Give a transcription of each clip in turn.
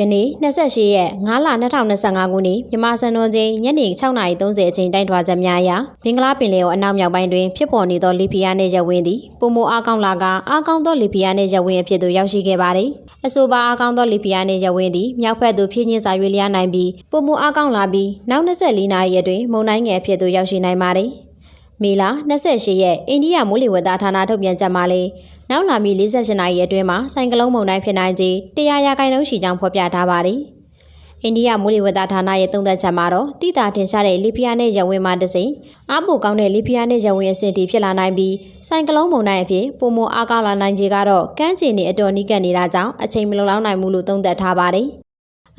ယနေ့28ရက်5လ2025ခုနှစ်မြန်မာစံတော်ချိန်ညနေ6:30အချိန်တိုက်ထွာချက်များအရဘင်္ဂလားပင်လယ်အော်အနောက်မြောက်ပိုင်းတွင်ဖြစ်ပေါ်နေသောလီဖီယာနှင့်ရဝင်းသည်ပုံမအားကောင်းလာကအားကောင်းသောလီဖီယာနှင့်ရဝင်းအဖြစ်သို့ရောက်ရှိခဲ့ပါသည်အဆိုပါအားကောင်းသောလီဖီယာနှင့်ရဝင်းသည်မြောက်ဘက်သို့ဖြည့်ညင်းစာရွေးလျားနိုင်ပြီးပုံမအားကောင်းလာပြီးနောက်24နာရီအတွင်းမုန်တိုင်းငယ်အဖြစ်သို့ရောက်ရှိနိုင်ပါသည် မေလ28ရက်အိန္ဒိယမိုးလေဝသဌာနထုတ်ပြန်ချက်မှာလည်းနောက်လာမည့်48နာရီအတွင်းမှာဆိုင်ကလုန်းမုန်တိုင်းဖြစ်နိုင်ခြေ100ရာခိုင်နှုန်းရှိကြောင်းဖော်ပြထားပါတယ်။အိန္ဒိယမိုးလေဝသဌာနရဲ့သုံးသပ်ချက်မှာတော့တိတာထင်ရှားတဲ့လီဖီယာနဲ့ရဝင်းမှတစ်စိမ်အားပိုကောင်းတဲ့လီဖီယာနဲ့ရဝင်းအဆင့်တီဖြစ်လာနိုင်ပြီးဆိုင်ကလုန်းမုန်တိုင်းအဖြစ်ပုံမအားကောင်းလာနိုင်ခြေကတော့ကမ်းခြေနေအတော်နီးကပ်နေတာကြောင့်အချိန်မလုံလောက်နိုင်ဘူးလို့သုံးသပ်ထားပါတယ်။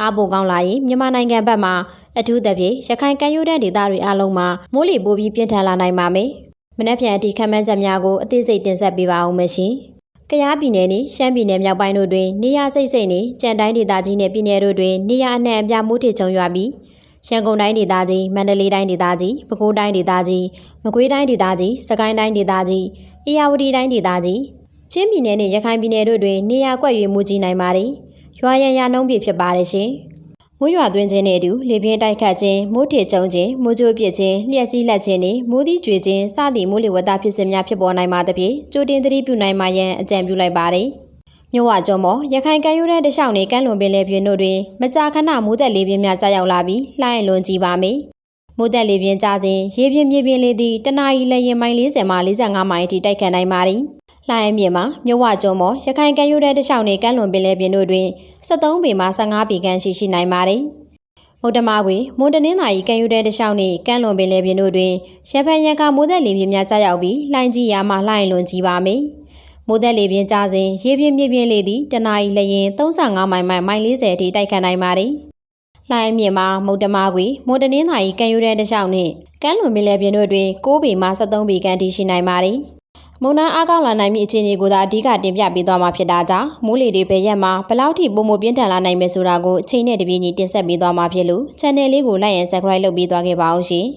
အားပိုကောင်းလာရင်မြန်မာနိုင်ငံဘက်မှာအထူးသဖြင့်ရခိုင်ကမ်းရိုးတန်းဒေသတွေအလုံးမှာမိုးလေပိုပြီးပြင်းထန်လာနိုင်ပါမယ်။မနက်ဖြန်အထိခန့်မှန်းချက်များကိုအသေးစိတ်တင်ဆက်ပေးပါဦးမယ်ရှင်။ကယားပြည်နယ်နှင့်ရှမ်းပြည်နယ်မြောက်ပိုင်းတို့တွင်နေရစိတ်စိတ်နှင့်ကြံတိုင်းဒေသကြီးနှင့်ပြည်နယ်တို့တွင်နေရအနှံ့အပြားမိုးထစ်ချုံရွာပြီးရန်ကုန်တိုင်းဒေသကြီးမန္တလေးတိုင်းဒေသကြီးပဲခူးတိုင်းဒေသကြီးမကွေးတိုင်းဒေသကြီးစကိုင်းတိုင်းဒေသကြီးအေရဝတီတိုင်းဒေသကြီးချင်းပြည်နယ်နှင့်ရခိုင်ပြည်နယ်တို့တွင်နေရကွက်၍မူကြီးနိုင်ပါသည် ရွာရန်ရနှုံးပြဖြစ်ပါတယ်ရှင်မိုးရွာသွင်းခြင်းနဲ့အတူလေပြင်းတိုက်ခတ်ခြင်းမိုးထစ်ကျုံခြင်းမိုးကြိုးပစ်ခြင်းလျှက်စီးလက်ခြင်းနှင့်မိုးသီးကျွေခြင်းစသည့်မိုးလေဝသဖြစ်စဉ်များဖြစ်ပေါ်နိုင်ပါသဖြင့်ကြိုတင်သတိပြုနိုင်မှရန်အကြံပြုလိုက်ပါတယ်။မြို့ဝကျုံမော်ရခိုင်ကမ်းရိုးတန်းတစ်လျှောက်နေကမ်းလွန်ပင်လယ်ပြင်တို့တွင်မကြာခဏမိုးသက်လေပြင်းများကြာရောက်လာပြီးလှိုင်းလွန်ကြည့်ပါမယ်။မိုးသက်လေပြင်းကြစဉ်ရေပြင်းမြေပြင်းလေးသည့်တနအီလရင်မိုင်40မှ45မိုင်အထိတိုက်ခတ်နိုင်ပါသည်။ လှိုင်းအမြင့်မှာမြို့ဝကျုံမော်ရခိုင်ကမ်းရိုးတန်းတစ်လျှောက်နေကမ်းလွန်ပင်လယ်ပြင်တို့တွင်73ပေမှ15ပေခန့်ရှိရှိနိုင်ပါသည်။မုတ်တမကွေမွန်တနင်္သာရီကံယူတဲ့တခြားနေ့ကမ်းလွန်ပင်လယ်ပြင်တို့တွင်ရဖန်ရန်ကမိုးသက်လေပြင်းများကြားရောက်ပြီးလှိုင်းကြီးရာမှလှိုင်းလွန်ကြီးပါမယ်။မိုးသက်လေပြင်းကြားစဉ်ရေပြင်းမြင့်ပြင်းလေးသည့်တနအီလရင်35မိုင်မှမိုင်40အထိတိုက်ခတ်နိုင်ပါသည်။လှိုင်းအမြင့်မှာမုတ်တမကွေမွန်တနင်္သာရီကံယူတဲ့တခြားနေ့ကမ်းလွန်ပင်လယ်ပြင်တို့တွင်6ပေမှ73ပေခန့်ထိရှိနိုင်ပါသည်။ မုံနာအားကောင်းလာနိုင်မည့်အခြေအနေကိုသာအဓိကတင်ပြပေးသွားမှာဖြစ်တာကြောင့်မိုးလေတွေဘယ်ရက်မှာဘယ်လောက်ထိပုံမပြင်းထန်လာနိုင်မယ်ဆိုတာကိုအချိန်နဲ့တပြေးညီတင်ဆက်ပေးသွားမှာဖြစ်လို့ channel လေးကို like and subscribe လုပ်ပေးသွားခဲ့ပါအောင်ရှင်။